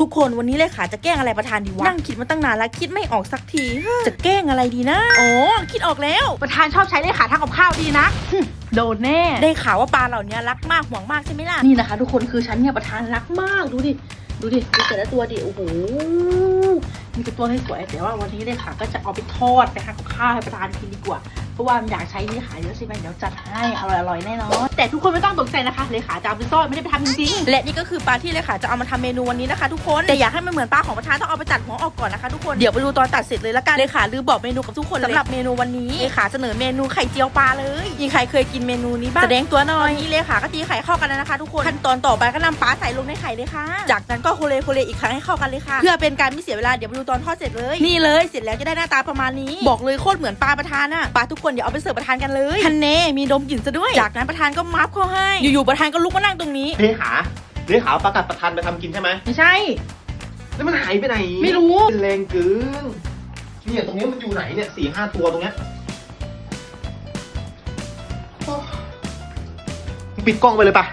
ทุกคนวันนี้เลขาจะแกล้งอะไรประธานดีวะ นั่งคิดมาตั้งนานแล้วคิดไม่ออกสักทีเฮ้ยจะแกล้งอะไรดีนะ อ๋อ คิดออกแล้ว ประธานชอบใช้เลขาทำกับข้าวดีนะหึโดนแน่ ได้ข่าวว่าปลาเหล่านี้รักมากห่วงมากใช่ไหมล่ะ นี่นะคะ ทุกคนคือฉันเนี่ยประธานรักมาก ดูดิ ดูดิ ดูแต่ละตัวดิ โอ้โห มีแต่ตัวสวยๆแต่ว่าวันนี้เลขาก็จะเอาไปทอดไปทำกับข้าวให้ประธานกินดีกว่าเพ ราะว่ามันอยากใช้เลขาเยอะใช่ไหมเดี๋ยวจัดให้อร่อยๆแน่นอนแต่ทุกคนไม่ต้องตกใจนะคะเลขาจะเอาไปซ่อนไม่ได้ไปทำจริงๆและนี่ก็คือปลาที่เลขาจะเอามาทำเมนูวันนี้นะคะ ทุกคนแต่อยากให้มันเหมือนปลาของประธานต้องเอาไปตัดหัวออกก่อนนะคะทุกคนเดี๋ยวไปดูตอนตัดเสร็จเลยละกันเลขาลืมบอกเมนูกับทุกคนสำหรับเมนูวันนี้เลขาเสนอเมนูไข่เจียวปลาเลยยิงใครเคยกินเมนูนี้บ้างแสดงตัวหน่อยนี่เลขาก็ตีไข่เข้ากันนะคะ ทุกคนขั้นตอนต่อไปก็นำปลาใส่ลงในไข่เลยค่ะ จากนั้นก็โคเลโคเลอีกครั้งให้เข้ากันเลยค่ะ เพื่อเป็นการไม่เสียเวลาเดี๋ยวไปดูตอนทอดเสร็จเลย นี่เลยเสร็จแล้วจะได้หน้าตาประมาณนี้ บอกเลยโคตรเหมือนปลาประธานอะปลาทุกคนเดี๋ยวเอาไปเสิร์ฟประธานกันเลยฮันเน่มีดมกลิ่นซะด้วย จากนั้นประธานก็มัฟเข้าให้ อยู่ๆประธานก็ลุกมานั่งตรงนี้ เลขาเลขาเอาประกาศประธานไปทำกินใช่ไหมๆไม่ใช่ แล้วมันหายไปไหนไม่รู้เป็นแรงเกินเนี่ยตรงนี้มันอยู่ไหนเนี่ยสี่ห้าตัวตรงเนี้ยโอ้ปิดกล้องไปเลยปะ